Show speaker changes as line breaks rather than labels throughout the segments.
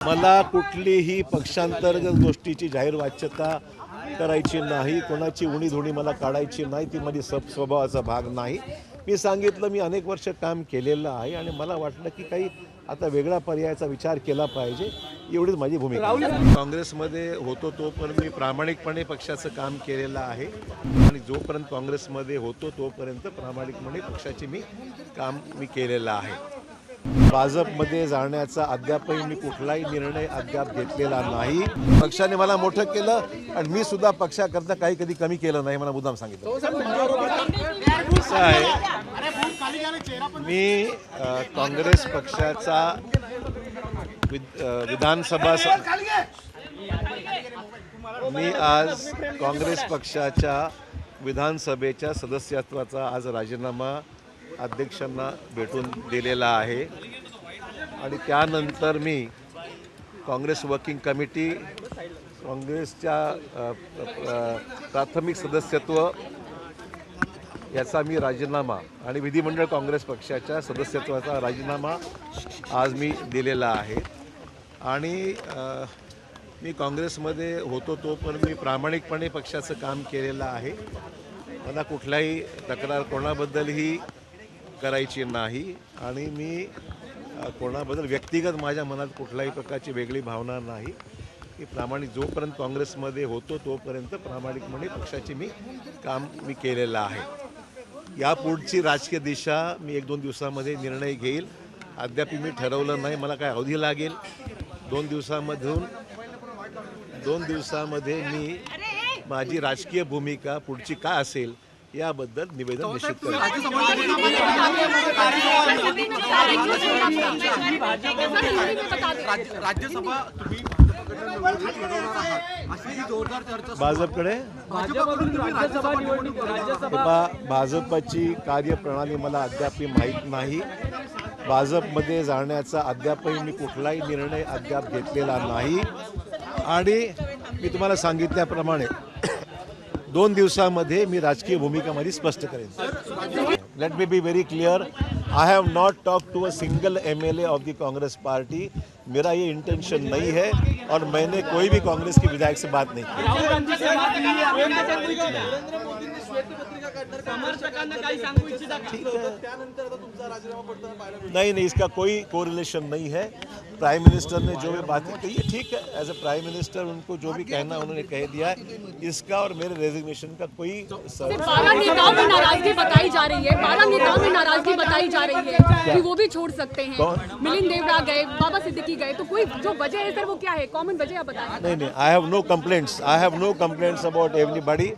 मला कुठलीही पक्षांतर्गत गोष्टीची जाहीर वाच्यता करायची नाही कोणाची उणीधुणी मला काढायची नाही ती माझी सब स्वभावाचा भाग नाही. मी सांगितलं मी अनेक वर्ष काम केलेलं आहे आणि मला वाटलं की काही आता वेगळ्या पर्यायाचा विचार केला पाहिजे एवढीच माझी भूमिका काँग्रेसमध्ये होतो तोपर्यंत मी प्रामाणिकपणे पक्षाचं काम केलेलं आहे. आणि जोपर्यंत काँग्रेसमध्ये होतो तोपर्यंत प्रामाणिकपणे पक्षाचे मी काम मी केलेलं आहे. भाजपमध्ये जाण्याचा अद्यापही मी कुठलाही निर्णय अद्याप घेतलेला नाही. पक्षाने मला मोठं केलं आणि मी सुद्धा पक्षाकरता काही कधी कमी केलं नाही मला मुद्दाम सांगितलं. आहे. मी काँग्रेस पक्षाचा विधानसभा मी आज काँग्रेस पक्षाच्या विधानसभेच्या सदस्यत्वाचा आज राजीनामा अध्यक्षांना भेटून दिलेला आहे. आणि त्यानंतर मी काँग्रेस वर्किंग कमिटी काँग्रेसच्या प्राथमिक सदस्यत्व याचा मी राजीनामा आणि विधिमंडळ काँग्रेस पक्षाच्या सदस्यत्वाचा राजीनामा आज मी दिलेला आहे. आणि मी काँग्रेसमध्ये होतो तो पण मी प्रामाणिकपणे पक्षाचं काम केलेलं आहे. मला कुठलाही तक्रार कोणाबद्दलही करायची नाही. आणि मी कोणाबद्दल व्यक्तिगत माझ्या मनात कुठल्याही प्रकारची वेगळी भावना नाही. की प्रामाणिक जोपर्यंत काँग्रेसमध्ये होतो तोपर्यंत प्रामाणिकपणे पक्षाचे मी काम मी केलेलं आहे. यापुढची राजकीय दिशा मी एक दोन दिवसामध्ये निर्णय घेईल. अद्याप मी ठरवलं नाही मला काय अवधी लागेल. दोन दिवसामधून दोन दिवसामध्ये मी माझी राजकीय भूमिका पुढची काय असेल याबद्दल निवेदन निश्चित
राज्यसभा
भाजपकडे? भाजपची कार्यप्रणाली मला अद्याप माहीत नाही. भाजपमध्ये जाण्याचा अद्यापही मी कुठलाही निर्णय अद्याप घेतलेला नाही. आणि मी तुम्हाला सांगितल्याप्रमाणे दोन दिवसामध्ये मी राजकीय भूमिका माझी स्पष्ट करेन. Let me be very clear I have not talk to a single M L A of the Congress party मेरा ये इंटेंशन नहीं है और मैंने कोई भी कांग्रेस के विधायक से बात नहीं की। नहीं नहीं इसका कोई कोरिलेशन नहीं है. प्राइम मिनिस्टर ने जो भी बातें कही है ठीक है. एज ए प्राइम मिनिस्टर उनको जो भी कहना उन्होंने कह दिया है इसका और मेरे रेजिग्नेशन का कोई
बारह नेताओं में नाराज़गी बताई जा रही है बारह नेताओं में नाराज़गी बताई जा रही है कि वो भी छोड़ सकते हैं। मिलिंद देवरा गए बाबा सिद्दीकी गए तो कोई जो वजह है सर वो क्या है? कॉमन वजह आप बताएँ।
नहीं नहीं I have no complaints I have no complaints about everybody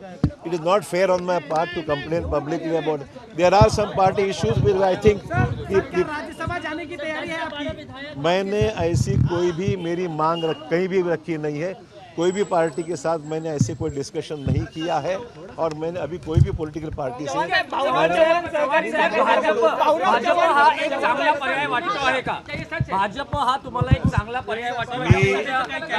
it is not fair on my part to complain publicly about there are some party issues with I think
Rajya Sabha जाने की तैयारी है आपकी?
मैंने ऐसी कोई भी मेरी मांग रख, कहीं भी रखी नहीं है। कोई भी पार्टी के साथ मैंने ऐसे कोई डिस्कशन नहीं किया है और मैंने अभी कोई भी पॉलिटिकल पार्टी से
भाजप हा एक चांगला पर्याय वाटतो आहे. का? भाजप हा तुम्हाला एक चांगला पर्याय वाटतो
मी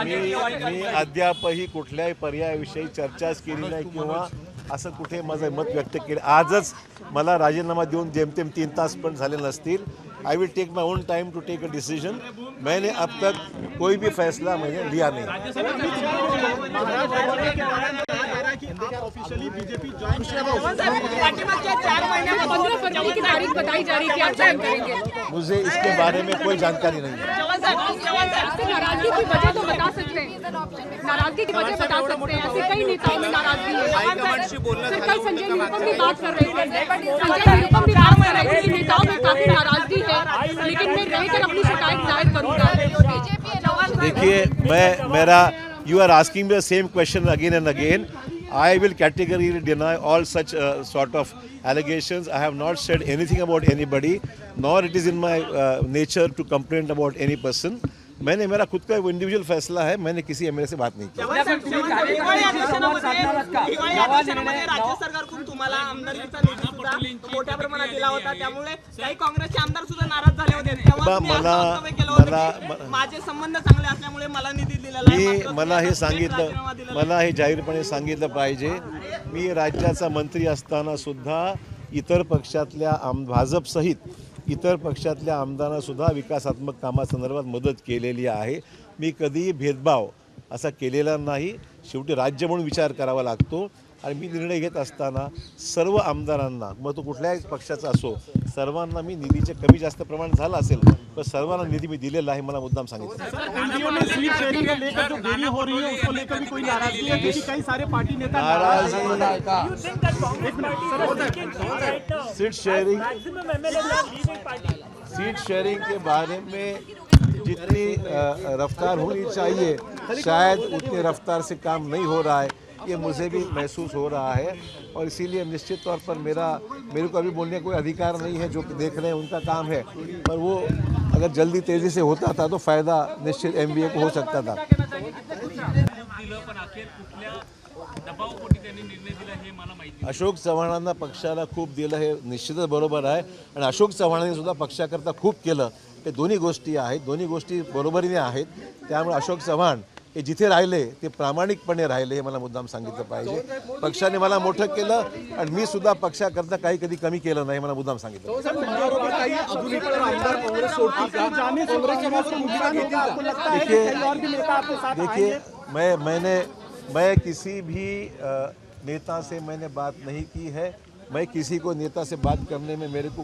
मी मी अद्यापही कुठल्याही पर्यायाविषयी चर्चाच केली नाही किंवा असं कुठे माझं मत व्यक्त केलं. आजच मला राजीनामा देऊन जेमतेम तीन तास पण झाले नसतील. I will take my own time to take a decision मैंने अब तक कोई भी फैसला मैंने लिया नहीं। मुझे इसके बारे में कोई जानकारी नहीं है।
नाराजगी की वजह तो बता सकते हैं। नाराजगी की वजह बता सकते हैं। ऐसे कई नेताओं में नाराजगी है। सर कल संजय निरुपम भी बात कर रहे थे। संजय निरुपम भी बात कर रहे थे कि नेताओं में काफी नाराजगी है लेकिन मैं रहकर अपनी शिकायत जाहिर करूंगा।
देखिए मैं मेरा you are asking the same question again and again I will categorically deny all such uh, sort of allegations. I have not said anything about anybody, nor it is in my uh, nature to complain about any person. मैंने मेरा खुद का individual फैसला है मैंने किसी MLA से बात नहीं की।
हिवाळी अधिवेशनामध्ये हिवाळी अधिवेशनामध्ये राज्य सरकारकडून तुम्हाला आमदारकीचा निधी सुद्धा मोठ्या प्रमाणात दिला होता. त्यामुळे काही काँग्रेसचे आमदार सुद्धा नाराज झाले होते. तेव्हा
बा,
तुम्ही असं
मला-
वक्तव्य केलं होतं
मला-
की
मला-
माझे संबंध चांगले असल्यामुळे मला निधी दिलेला आहे.
मी
मात्र
मला हे सांगितलं मला हे जाहीरपणे सांगितलं पाहिजे. मी राज्याचा मंत्री असताना सुद्धा इतर पक्षातल्या आम भाजपसहित इतर पक्षातल्या आमदारांसुद्धा विकासात्मक कामासंदर्भात मदत केलेली आहे. मी कधीही भेदभाव असा केलेला नाही. शेवटी राज्य म्हणून विचार करावा लागतो. आणि मी निर्णय घेत असताना सर्व आमदारांना मग तो कुठल्याही पक्षाचा असो सर्वांना मी निधीचे कमी जास्त प्रमाण झालं असेल पण सर्वांना निधी मी दिलेला आहे मला मुद्दाम सांगितलं.
सीट शेयरिंग को लेकर जो देरी हो रही है उसको लेकर भी कोई नाराज़गी है क्योंकि कई सारे पार्टी नेता नाराज़
नाराज़ सीट शेयरिंग सीट शेयरिंग के बारे में जितनी रफ्तार होनी चाहिए शायद उतनी रफ्तार से काम नहीं हो रहा है। ये मुझे भी महसूस हो रहा है और इसीलिए निश्चित तौर पर मेरा, मेरे को अभी बोलने का कोई अधिकार नहीं है जो देख रहे हैं, उनका काम है। पर वो अगर जल्दी तेज़ी से होता था तो फ़ायदा निश्चित एम को हो सकता था।
हे
अशोक चव्हाणांना पक्षाला खूप दिलं हे निश्चितच बरोबर आहे. आणि अशोक चव्हाणांनी सुद्धा पक्षाकरता खूप केलं. हे दोन्ही गोष्टी आहेत, दोन्ही गोष्टी बरोबरीने आहेत. त्यामुळे अशोक चव्हाण हे जिथे राहिले ते प्रामाणिकपणे राहिले हे मला मुद्दाम सांगितलं पाहिजे. पक्षाने मला मोठं केलं आणि मी सुद्धा पक्षाकरता काही कधी कमी केलं नाही मला मुद्दाम सांगितलं.
है
देखिए मैं मैंने मैं किसी भी नेता से मैंने बात नहीं की है। मैं किसी को नेता से बात करने में मेरे को